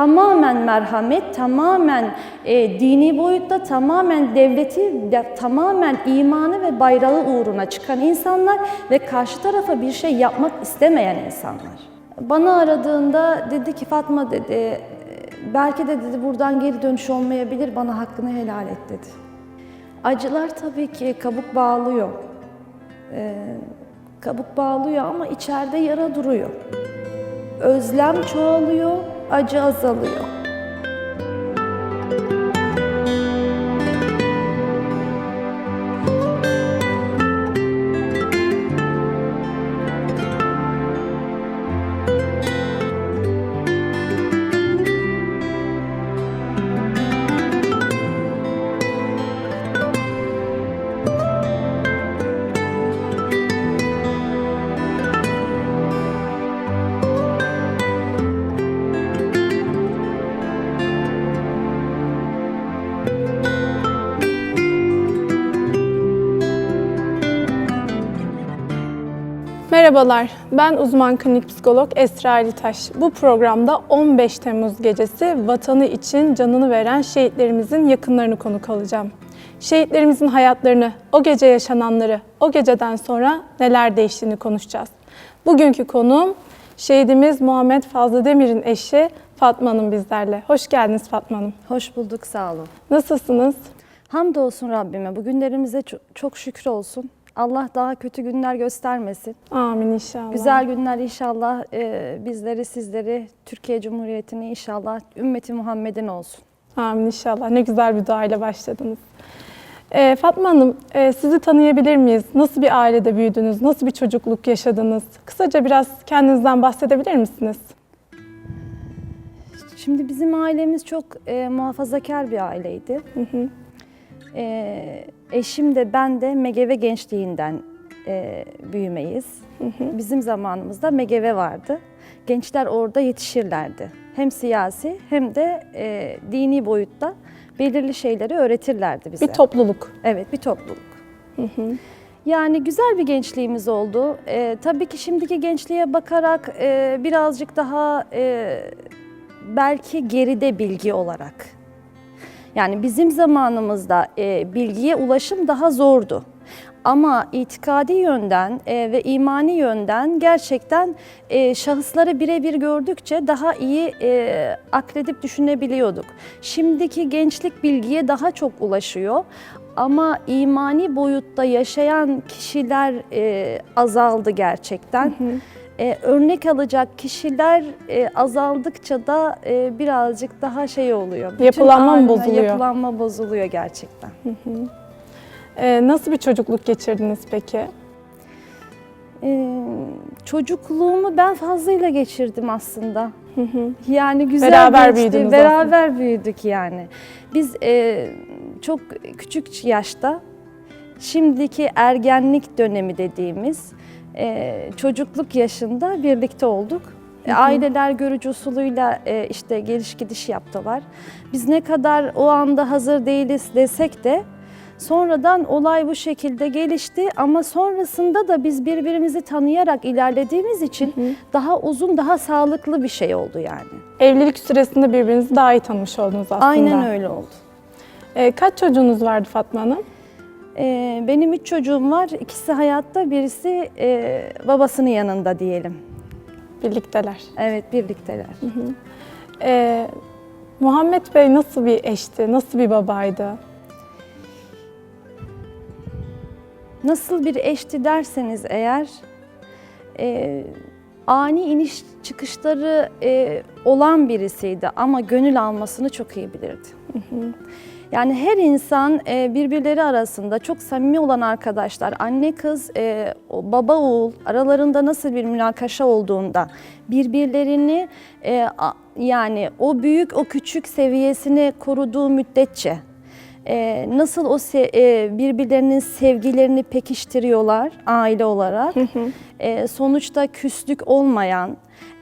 tamamen merhamet, tamamen e, dini boyutta, tamamen devleti, de- tamamen imanı ve bayrağı uğruna çıkan insanlar ve karşı tarafa bir şey yapmak istemeyen insanlar. Bana aradığında dedi ki Fatma dedi, "e, belki de dedi buradan geri dönüş olmayabilir, bana hakkını helal et dedi. Acılar tabii ki kabuk bağlıyor. Ee, kabuk bağlıyor ama içeride yara duruyor. Özlem çoğalıyor, acı azalıyor. Merhabalar, ben uzman klinik psikolog Esra Ali Taş. Bu programda 15 Temmuz gecesi vatanı için canını veren şehitlerimizin yakınlarını konuk alacağım. Şehitlerimizin hayatlarını, o gece yaşananları, o geceden sonra neler değiştiğini konuşacağız. Bugünkü konuğum şehidimiz Muhammed Fazlı Demir'in eşi Fatma Hanım bizlerle. Hoş geldiniz Fatma Hanım. Hoş bulduk, sağ olun. Nasılsınız? Hamdolsun Rabbime, bugünlerimize ço- çok şükür olsun. Allah daha kötü günler göstermesin. Amin inşallah. Güzel günler inşallah e, bizleri, sizleri, Türkiye Cumhuriyeti'ni inşallah ümmeti Muhammed'in olsun. Amin inşallah. Ne güzel bir duayla başladınız. Ee, Fatma Hanım, e, sizi tanıyabilir miyiz? Nasıl bir ailede büyüdünüz? Nasıl bir çocukluk yaşadınız? Kısaca biraz kendinizden bahsedebilir misiniz? Şimdi bizim ailemiz çok e, muhafazakar bir aileydi. E, eşim de ben de Megeve gençliğinden e, büyümeyiz. Bizim zamanımızda Megeve vardı. Gençler orada yetişirlerdi. Hem siyasi hem de e, dini boyutta belirli şeyleri öğretirlerdi bize. Bir topluluk. Evet, bir topluluk. Yani güzel bir gençliğimiz oldu. Ee, tabii ki şimdiki gençliğe bakarak e, birazcık daha e, belki geride bilgi olarak. Yani bizim zamanımızda e, bilgiye ulaşım daha zordu. Ama itikadi yönden e, ve imani yönden gerçekten e, şahısları birebir gördükçe daha iyi e, akredip düşünebiliyorduk. Şimdiki gençlik bilgiye daha çok ulaşıyor. Ama imani boyutta yaşayan kişiler e, azaldı gerçekten. E, örnek alacak kişiler e, azaldıkça da e, birazcık daha şey oluyor. Bütün Yapılanma mı bozuluyor? Yapılanma bozuluyor gerçekten. Nasıl bir çocukluk geçirdiniz peki? Ee, çocukluğumu ben fazlayla geçirdim aslında. Yani güzel Beraber geçti. büyüdünüz Beraber büyüdük yani. Biz e, çok küçük yaşta şimdiki ergenlik dönemi dediğimiz e, çocukluk yaşında birlikte olduk. E, Aileler görücü usulüyle e, işte geliş gidiş yaptılar. Biz ne kadar o anda hazır değiliz desek de sonradan olay bu şekilde gelişti ama sonrasında da biz birbirimizi tanıyarak ilerlediğimiz için daha uzun, daha sağlıklı bir şey oldu yani. Evlilik süresinde birbirinizi daha iyi tanımış oldunuz aslında. Aynen öyle oldu. Ee, kaç çocuğunuz vardı Fatma Hanım? Ee, benim üç çocuğum var. İkisi hayatta, birisi e, babasının yanında diyelim. Birlikteler. Evet, birlikteler. Ee, Muhammed Bey nasıl bir eşti? Nasıl bir babaydı? Nasıl bir eşti derseniz eğer, e, ani iniş çıkışları e, olan birisiydi ama gönül almasını çok iyi bilirdi. Yani her insan e, birbirleri arasında çok samimi olan arkadaşlar, anne kız, e, baba oğul aralarında nasıl bir münakaşa olduğunda birbirlerini e, yani o büyük o küçük seviyesini koruduğu müddetçe nasıl o birbirlerinin sevgilerini pekiştiriyorlar aile olarak. Sonuçta küslük olmayan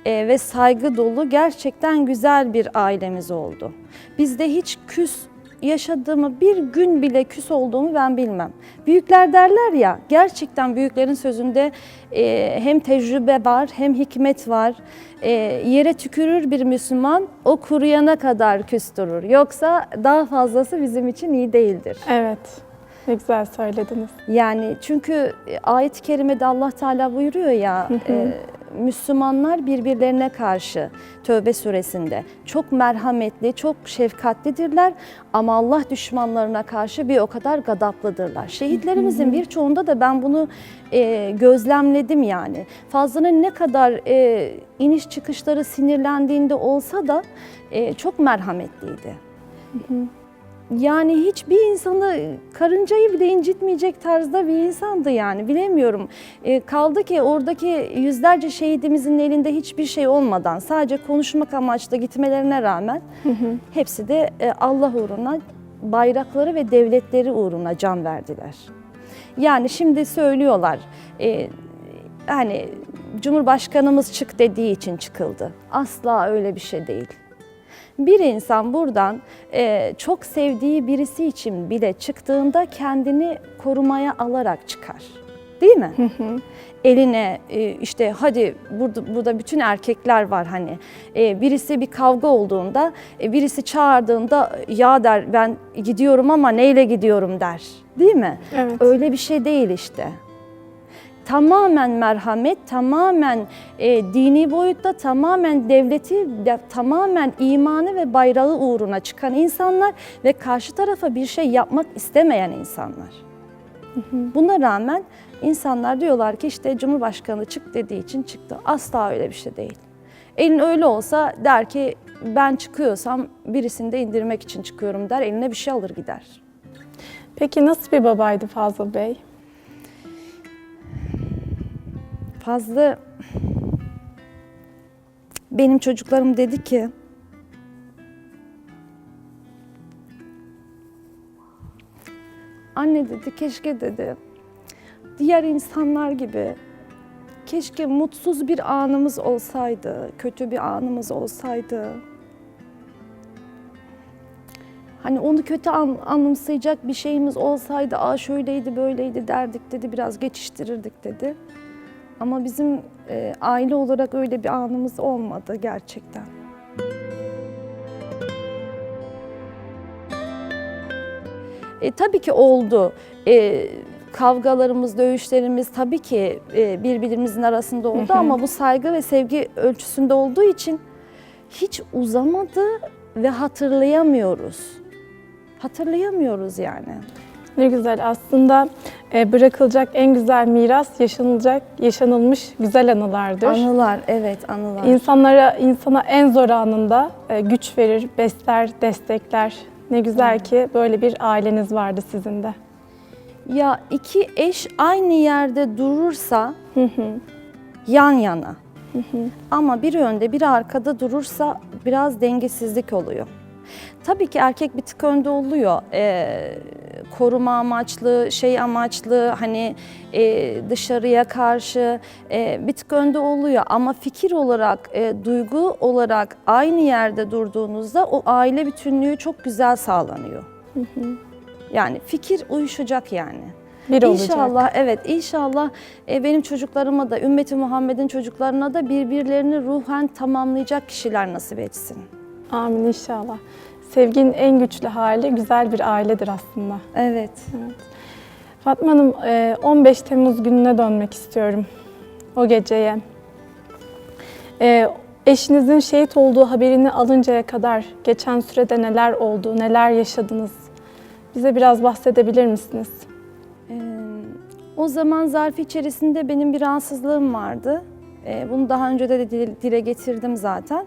ve saygı dolu gerçekten güzel bir ailemiz oldu. Bizde hiç küs yaşadığımı bir gün bile küs olduğumu ben bilmem. Büyükler derler ya gerçekten büyüklerin sözünde e, hem tecrübe var hem hikmet var. E, yere tükürür bir Müslüman o kuruyana kadar küstürür. Yoksa daha fazlası bizim için iyi değildir. Evet. Ne güzel söylediniz. Yani çünkü e, ayet-i kerimede Allah Teala buyuruyor ya e, Müslümanlar birbirlerine karşı Tövbe suresinde çok merhametli, çok şefkatlidirler ama Allah düşmanlarına karşı bir o kadar gadaplıdırlar. Şehitlerimizin birçoğunda da ben bunu e, gözlemledim yani. Fazlının ne kadar e, iniş çıkışları sinirlendiğinde olsa da e, çok merhametliydi. Yani hiçbir insanı karıncayı bile incitmeyecek tarzda bir insandı yani bilemiyorum. E, kaldı ki oradaki yüzlerce şehidimizin elinde hiçbir şey olmadan sadece konuşmak amaçlı gitmelerine rağmen hepsi de e, Allah uğruna bayrakları ve devletleri uğruna can verdiler. Yani şimdi söylüyorlar e, hani Cumhurbaşkanımız çık dediği için çıkıldı. Asla öyle bir şey değil. Bir insan buradan e, çok sevdiği birisi için bile çıktığında kendini korumaya alarak çıkar. Değil mi? Eline e, işte hadi burada, burada bütün erkekler var hani E, birisi bir kavga olduğunda e, birisi çağırdığında ya der ben gidiyorum ama neyle gidiyorum der. Değil mi? Evet. Öyle bir şey değil işte tamamen merhamet, tamamen e, dini boyutta, tamamen devleti, de, tamamen imanı ve bayrağı uğruna çıkan insanlar ve karşı tarafa bir şey yapmak istemeyen insanlar. Buna rağmen insanlar diyorlar ki işte Cumhurbaşkanı çık dediği için çıktı. Asla öyle bir şey değil. Elin öyle olsa der ki ben çıkıyorsam birisini de indirmek için çıkıyorum der. Eline bir şey alır gider. Peki nasıl bir babaydı Fazıl Bey? Fazla benim çocuklarım dedi ki anne dedi keşke dedi diğer insanlar gibi keşke mutsuz bir anımız olsaydı, kötü bir anımız olsaydı. Hani onu kötü an, anımsayacak bir şeyimiz olsaydı, aa şöyleydi böyleydi derdik dedi, biraz geçiştirirdik dedi. Ama bizim e, aile olarak öyle bir anımız olmadı gerçekten. E, tabii ki oldu. E, kavgalarımız, dövüşlerimiz tabii ki e, birbirimizin arasında oldu ama bu saygı ve sevgi ölçüsünde olduğu için hiç uzamadı ve hatırlayamıyoruz. Hatırlayamıyoruz yani. Ne güzel. Aslında bırakılacak en güzel miras yaşanılacak, yaşanılmış güzel anılardır. Anılar, evet anılar. İnsanlara, insana en zor anında e, güç verir, besler, destekler. Ne güzel ki böyle bir aileniz vardı sizin de. Ya iki eş aynı yerde durursa yan yana. Ama biri önde biri arkada durursa biraz dengesizlik oluyor. Tabii ki erkek bir tık önde oluyor. Ee, koruma amaçlı, şey amaçlı, hani e, dışarıya karşı e, bir tık önde oluyor. Ama fikir olarak, e, duygu olarak aynı yerde durduğunuzda o aile bütünlüğü çok güzel sağlanıyor. Yani fikir uyuşacak yani. Bir olacak. İnşallah evet inşallah e, benim çocuklarıma da ümmeti Muhammed'in çocuklarına da birbirlerini ruhen tamamlayacak kişiler nasip etsin. Amin inşallah. Sevginin en güçlü hali güzel bir ailedir aslında. Evet. Fatma Hanım, e, 15 Temmuz gününe dönmek istiyorum. O geceye. E, Eşinizin şehit olduğu haberini alıncaya kadar geçen sürede neler oldu, neler yaşadınız? Bize biraz bahsedebilir misiniz? Ee, o zaman zarf içerisinde benim bir rahatsızlığım vardı. Ee, bunu daha önce de dile getirdim zaten.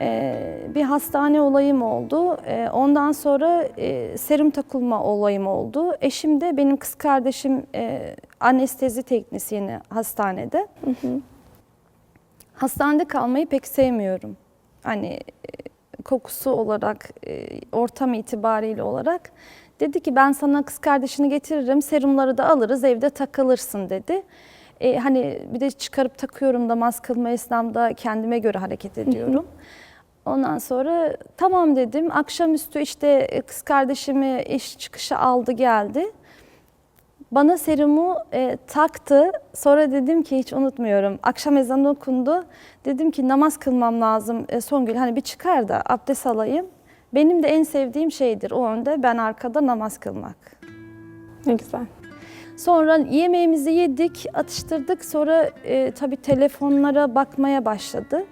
Ee, bir hastane olayım oldu. Ee, ondan sonra e, serum takılma olayım oldu. Eşim de benim kız kardeşim e, anestezi teknisyeni hastanede. Hastanede kalmayı pek sevmiyorum. Hani e, kokusu olarak, ortam itibariyle olarak. Dedi ki ben sana kız kardeşini getiririm, serumları da alırız, evde takılırsın dedi. E, hani bir de çıkarıp takıyorum namaz kılma esnamda kendime göre hareket ediyorum. Ondan sonra tamam dedim. Akşamüstü işte e, kız kardeşimi iş çıkışı aldı geldi. Bana serumu e, taktı. Sonra dedim ki hiç unutmuyorum. Akşam ezanı okundu. Dedim ki namaz kılmam lazım. E, Songül hani bir çıkar da abdest alayım. Benim de en sevdiğim şeydir o önde ben arkada namaz kılmak. Ne güzel. Sonra yemeğimizi yedik, atıştırdık. Sonra e, tabii telefonlara bakmaya başladı.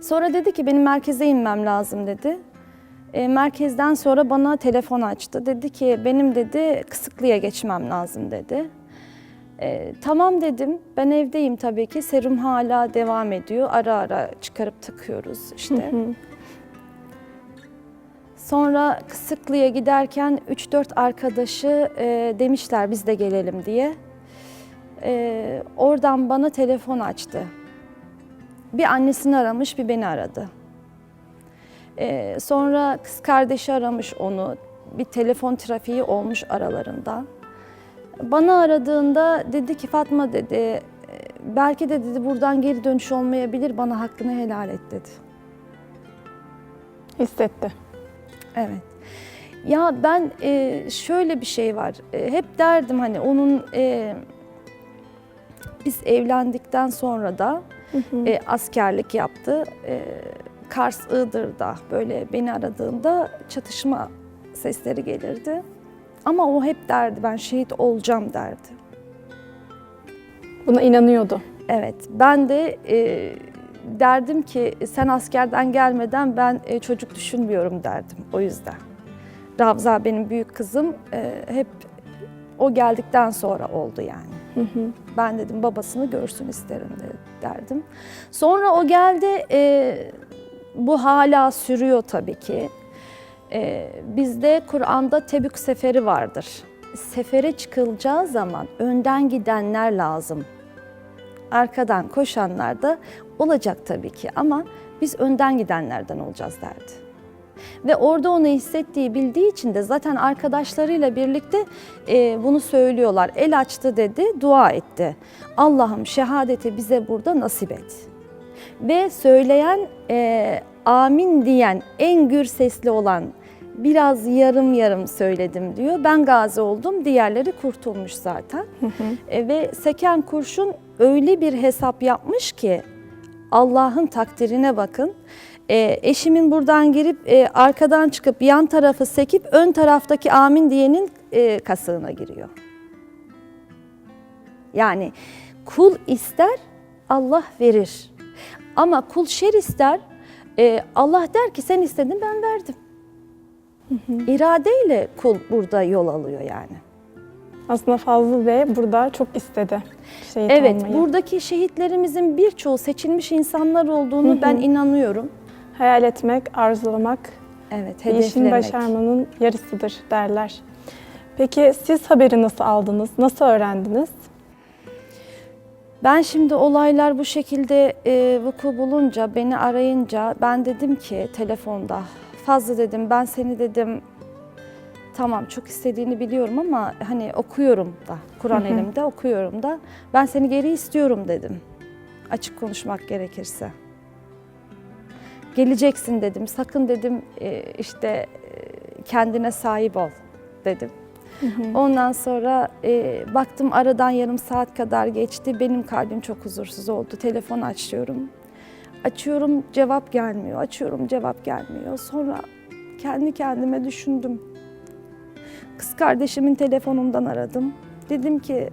Sonra dedi ki benim merkeze inmem lazım dedi. E, merkezden sonra bana telefon açtı. Dedi ki benim dedi Kısıklı'ya geçmem lazım dedi. E, tamam dedim. Ben evdeyim tabii ki. Serum hala devam ediyor. Ara ara çıkarıp takıyoruz işte. Sonra Kısıklı'ya giderken 3-4 arkadaşı e, demişler biz de gelelim diye. E, oradan bana telefon açtı. Bir annesini aramış, bir beni aradı. E, sonra kız kardeşi aramış onu. Bir telefon trafiği olmuş aralarında. Bana aradığında dedi ki Fatma dedi, "e, belki de dedi buradan geri dönüş olmayabilir, bana hakkını helal et dedi. Hissetti. Evet. Ya ben e, şöyle bir şey var. E, hep derdim hani onun e, biz evlendikten sonra da e, askerlik yaptı. E, Kars Iğdır'da böyle beni aradığında çatışma sesleri gelirdi. Ama o hep derdi ben şehit olacağım derdi. Buna inanıyordu. Evet, ben de e, derdim ki sen askerden gelmeden ben e, çocuk düşünmüyorum derdim o yüzden. Ravza benim büyük kızım e, hep o geldikten sonra oldu yani. Ben dedim babasını görsün isterim de, derdim. Sonra o geldi, e, bu hala sürüyor tabii ki. E, bizde Kur'an'da Tebük seferi vardır. Sefere çıkılacağı zaman önden gidenler lazım arkadan koşanlar da olacak tabii ki ama biz önden gidenlerden olacağız derdi. Ve orada onu hissettiği, bildiği için de zaten arkadaşlarıyla birlikte e, bunu söylüyorlar. El açtı dedi, dua etti. Allah'ım şehadeti bize burada nasip et. Ve söyleyen, e, amin diyen, en gür sesli olan biraz yarım yarım söyledim diyor. Ben gazi oldum, diğerleri kurtulmuş zaten. E, ve seken kurşun öyle bir hesap yapmış ki Allah'ın takdirine bakın. E, eşimin buradan girip e, arkadan çıkıp yan tarafı sekip ön taraftaki amin diyenin e, kasığına giriyor. Yani kul ister Allah verir. Ama kul şer ister e, Allah der ki sen istedin ben verdim. İradeyle kul burada yol alıyor yani. Aslında Fazıl Bey burada çok istedi şehit Evet, olmayı. buradaki şehitlerimizin birçoğu seçilmiş insanlar olduğunu ben inanıyorum. Hayal etmek, arzulamak Evet, işin başarmanın yarısıdır derler. Peki siz haberi nasıl aldınız? Nasıl öğrendiniz? Ben şimdi olaylar bu şekilde e, vuku bulunca, beni arayınca ben dedim ki telefonda, fazla dedim ben seni dedim tamam çok istediğini biliyorum ama hani okuyorum da, Kur'an elimde okuyorum da ben seni geri istiyorum dedim. Açık konuşmak gerekirse. Geleceksin dedim, sakın dedim e, işte e, kendine sahip ol dedim. Ondan sonra e, baktım aradan yarım saat kadar geçti. Benim kalbim çok huzursuz oldu. Telefon açıyorum. Açıyorum cevap gelmiyor. Açıyorum cevap gelmiyor. Sonra kendi kendime düşündüm. Kız kardeşimin telefonundan aradım. Dedim ki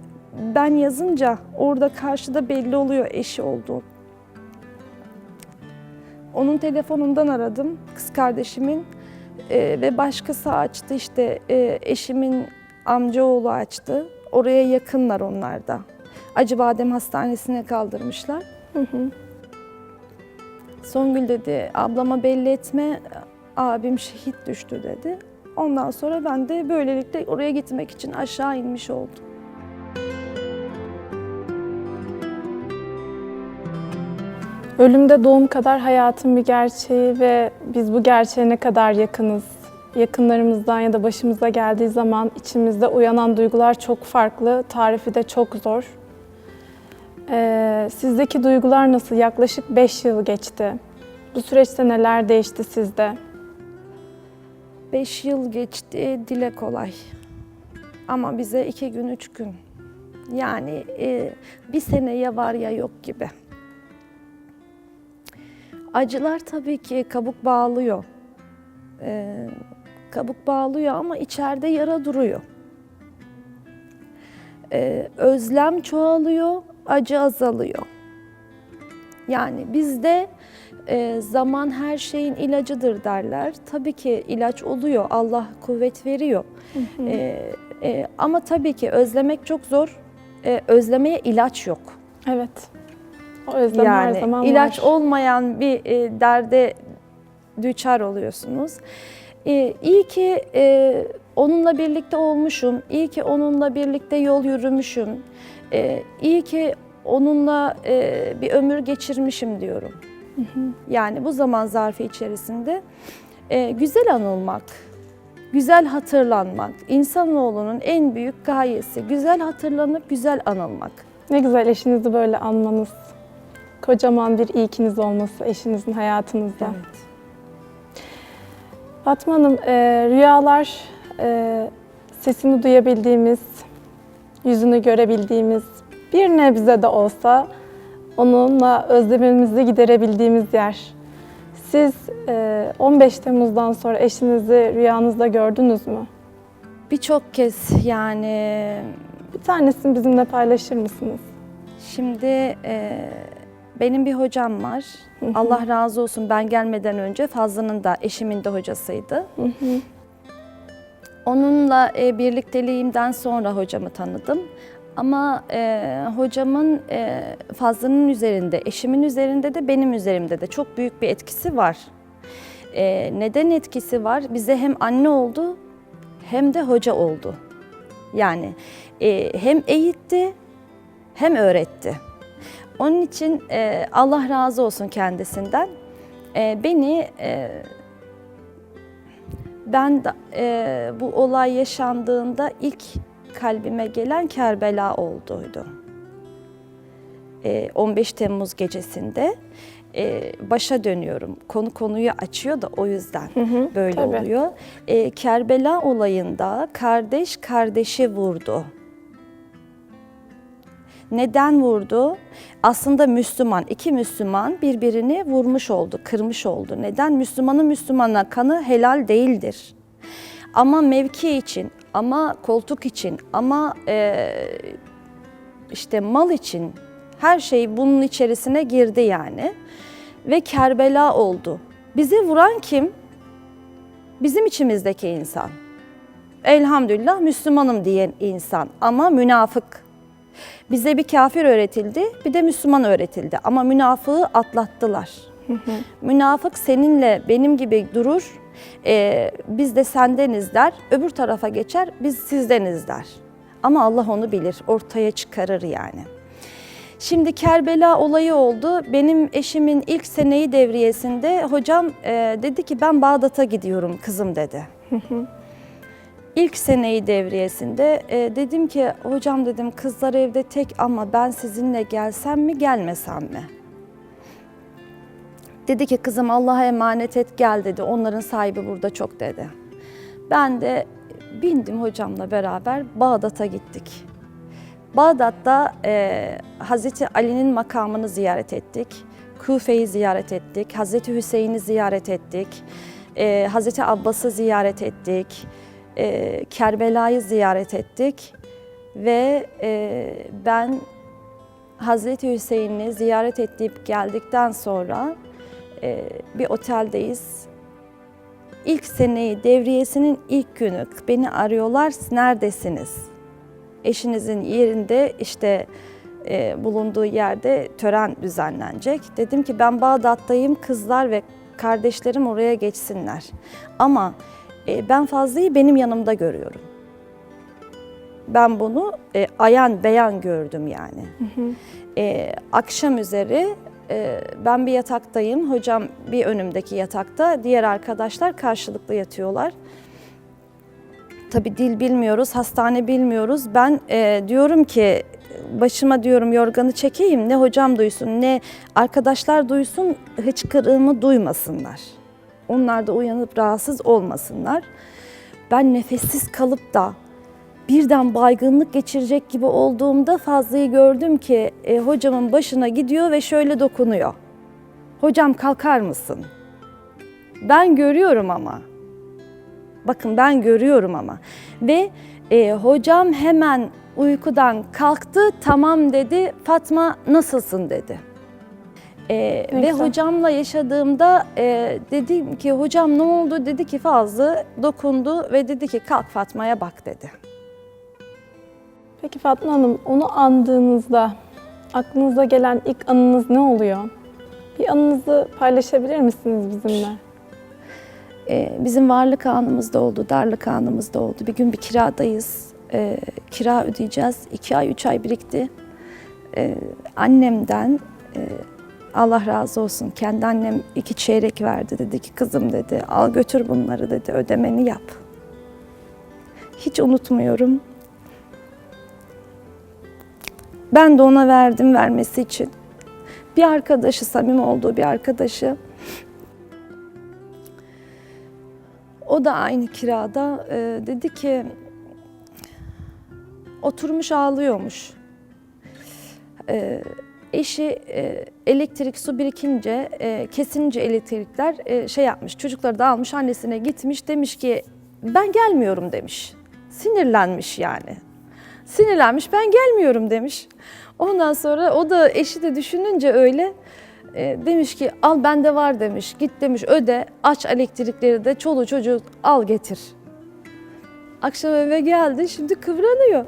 ben yazınca orada karşıda belli oluyor eşi olduğu. Onun telefonundan aradım kız kardeşimin Ee, ve başkası açtı işte e, eşimin amcaoğlu açtı. Oraya yakınlar onlar da. Acıbadem Hastanesi'ne kaldırmışlar. Songül dedi ablama belli etme abim şehit düştü dedi. Ondan sonra ben de böylelikle oraya gitmek için aşağı inmiş oldum. Ölümde doğum kadar hayatın bir gerçeği ve biz bu gerçeğe ne kadar yakınız? Yakınlarımızdan ya da başımıza geldiği zaman içimizde uyanan duygular çok farklı, tarifi de çok zor. Ee, sizdeki duygular nasıl? Yaklaşık 5 yıl geçti. Bu süreçte neler değişti sizde? 5 yıl geçti, dile kolay. Ama bize iki gün, üç gün. Yani e, bir sene ya var ya yok gibi. Acılar tabii ki kabuk bağlıyor. E, kabuk bağlıyor ama içeride yara duruyor. E, özlem çoğalıyor, acı azalıyor. Yani bizde e, zaman her şeyin ilacıdır derler. Tabii ki ilaç oluyor, Allah kuvvet veriyor. E, e, ama tabii ki özlemek çok zor. E, özlemeye ilaç yok. Evet. O özlem her Yani zaman ilaç var. olmayan bir e, derde düçar oluyorsunuz. E, iyi ki e, onunla birlikte olmuşum, iyi ki onunla birlikte yol yürümüşüm, e, iyi ki onunla e, bir ömür geçirmişim diyorum. Yani bu zaman zarfı içerisinde e, güzel anılmak, güzel hatırlanmak, insanoğlunun en büyük gayesi güzel hatırlanıp güzel anılmak. Ne güzel eşinizi böyle anmanız. Kocaman bir ilkiniz olması eşinizin hayatınızda. Fatma Hanım, e, rüyalar e, sesini duyabildiğimiz, yüzünü görebildiğimiz, bir nebze de olsa onunla özlemimizi giderebildiğimiz yer. Siz e, 15 Temmuz'dan sonra eşinizi rüyanızda gördünüz mü? Birçok kez yani Bir tanesini bizimle paylaşır mısınız? şimdi e, benim bir hocam var. Allah razı olsun ben gelmeden önce Fazlı'nın da eşimin de hocasıydı. Onunla e, birlikteliğimden sonra hocamı tanıdım. Ama e, hocamın e, Fazlı'nın üzerinde, eşimin üzerinde de benim üzerimde de çok büyük bir etkisi var. E, neden etkisi var? Bize hem anne oldu hem de hoca oldu. Yani e, hem eğitti hem öğretti. Onun için e, Allah razı olsun kendisinden. E, beni e, ben de, e, bu olay yaşandığında ilk kalbime gelen Kerbela olduydu. E, 15 Temmuz gecesinde e, başa dönüyorum. Konu konuyu açıyor da o yüzden böyle tabii. oluyor. E, Kerbela olayında kardeş kardeşi vurdu. Neden vurdu? Aslında Müslüman, iki Müslüman birbirini vurmuş oldu, kırmış oldu. Neden? Müslümanın Müslümana kanı helal değildir. Ama mevki için, ama koltuk için, ama e, işte mal için her şey bunun içerisine girdi yani. Ve Kerbela oldu. Bizi vuran kim? Bizim içimizdeki insan. Elhamdülillah Müslümanım diyen insan ama münafık. Bize bir kafir öğretildi, bir de Müslüman öğretildi. Ama münafığı atlattılar. Münafık seninle benim gibi durur, e, biz de sendeniz der, öbür tarafa geçer, biz sizdeniz der. Ama Allah onu bilir, ortaya çıkarır yani. Şimdi Kerbela olayı oldu. Benim eşimin ilk seneyi devriyesinde hocam e, dedi ki ben Bağdat'a gidiyorum kızım dedi. İlk seneyi devriyesinde e, dedim ki hocam dedim kızlar evde tek ama ben sizinle gelsem mi gelmesem mi? Dedi ki kızım Allah'a emanet et gel dedi. Onların sahibi burada çok dedi. Ben de bindim hocamla beraber Bağdat'a gittik. Bağdat'ta e, Hazreti Ali'nin makamını ziyaret ettik. Kufe'yi ziyaret ettik. Hazreti Hüseyin'i ziyaret ettik. E, Hazreti Abbas'ı ziyaret ettik. E, Kerbela'yı ziyaret ettik. Ve e, ben Hazreti Hüseyin'i ziyaret edip geldikten sonra e, bir oteldeyiz. İlk seneyi devriyesinin ilk günü beni arıyorlar neredesiniz? Eşinizin yerinde işte e, bulunduğu yerde tören düzenlenecek. Dedim ki ben Bağdat'tayım kızlar ve kardeşlerim oraya geçsinler. Ama e, ben Fazlı'yı benim yanımda görüyorum. Ben bunu e, ayan beyan gördüm yani. E, akşam üzeri e, ben bir yataktayım. Hocam bir önümdeki yatakta. Diğer arkadaşlar karşılıklı yatıyorlar. Tabii dil bilmiyoruz, hastane bilmiyoruz. Ben e, diyorum ki başıma diyorum yorganı çekeyim ne hocam duysun ne arkadaşlar duysun hıçkırığımı duymasınlar. Onlar da uyanıp rahatsız olmasınlar. Ben nefessiz kalıp da birden baygınlık geçirecek gibi olduğumda Fazlı'yı gördüm ki e, hocamın başına gidiyor ve şöyle dokunuyor. Hocam kalkar mısın? Ben görüyorum ama. Bakın ben görüyorum ama. Ve e, hocam hemen uykudan kalktı, tamam dedi, Fatma nasılsın dedi. E, ve güzel. hocamla yaşadığımda e, dedim ki hocam ne oldu? Dedi ki Fazlı dokundu ve dedi ki kalk Fatma'ya bak dedi. Peki Fatma Hanım, onu andığınızda aklınıza gelen ilk anınız ne oluyor? Bir anınızı paylaşabilir misiniz bizimle? Ee, bizim varlık anımızda oldu, darlık anımızda oldu. Bir gün bir kiradayız. Ee, kira ödeyeceğiz. İki ay, üç ay birikti. Ee, annemden e, Allah razı olsun kendi annem iki çeyrek verdi. Dedi ki kızım dedi al götür bunları dedi ödemeni yap. Hiç unutmuyorum. Ben de ona verdim vermesi için. Bir arkadaşı, samimi olduğu bir arkadaşı O da aynı kirada e, dedi ki oturmuş ağlıyormuş. E, eşi e, elektrik su birikince e, kesince elektrikler e, şey yapmış çocukları da almış annesine gitmiş demiş ki ben gelmiyorum demiş. Sinirlenmiş yani. Sinirlenmiş ben gelmiyorum demiş. Ondan sonra o da eşi de düşününce öyle e, demiş ki al bende var demiş. Git demiş öde aç elektrikleri de çoluğu çocuğu al getir. Akşam eve geldi şimdi kıvranıyor.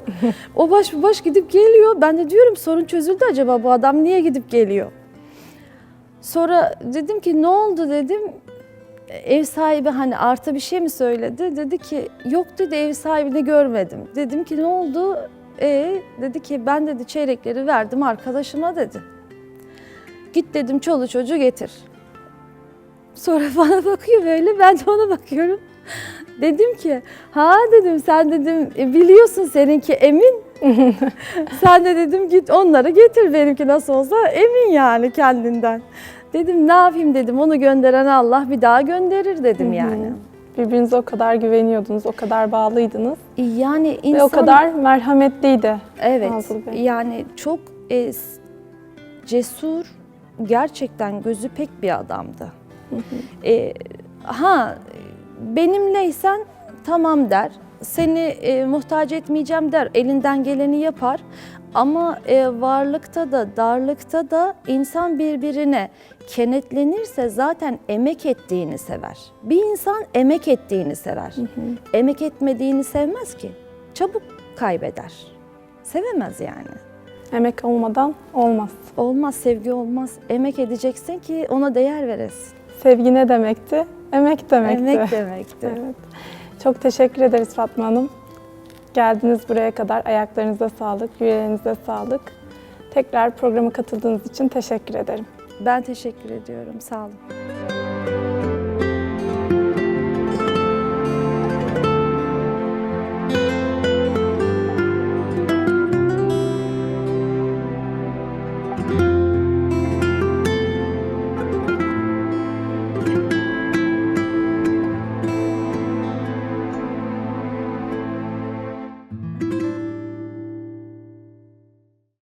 o baş bu baş gidip geliyor. Ben de diyorum sorun çözüldü acaba bu adam niye gidip geliyor? Sonra dedim ki ne oldu dedim. Ev sahibi hani artı bir şey mi söyledi? Dedi ki yok dedi ev sahibini görmedim. Dedim ki ne oldu? E dedi ki ben dedi çeyrekleri verdim arkadaşıma dedi. Git dedim çolu çocuğu getir. Sonra bana bakıyor böyle ben de ona bakıyorum. Dedim ki ha dedim sen dedim "e, biliyorsun seninki emin. sen de dedim git onları getir benimki nasıl olsa emin yani kendinden. Dedim ne yapayım dedim onu gönderen Allah bir daha gönderir dedim yani. Birbirinize o kadar güveniyordunuz, o kadar bağlıydınız Yani insan ve o kadar merhametliydi. Evet. Fazıl Bey. Yani çok e, s- cesur, gerçekten gözü pek bir adamdı. E, ha benimleysen tamam der. Seni e, muhtaç etmeyeceğim der. Elinden geleni yapar. Ama e, varlıkta da darlıkta da insan birbirine kenetlenirse zaten emek ettiğini sever. Bir insan emek ettiğini sever. Emek etmediğini sevmez ki. Çabuk kaybeder. Sevemez yani. Emek olmadan olmaz. Olmaz, sevgi olmaz. Emek edeceksin ki ona değer veresin. Sevgi ne demekti? Emek demekti. Emek demektir. Evet. Çok teşekkür ederiz Fatma Hanım. Geldiniz buraya kadar. Ayaklarınıza sağlık, yüreğinize sağlık. Tekrar programa katıldığınız için teşekkür ederim. Ben teşekkür ediyorum. Sağ olun.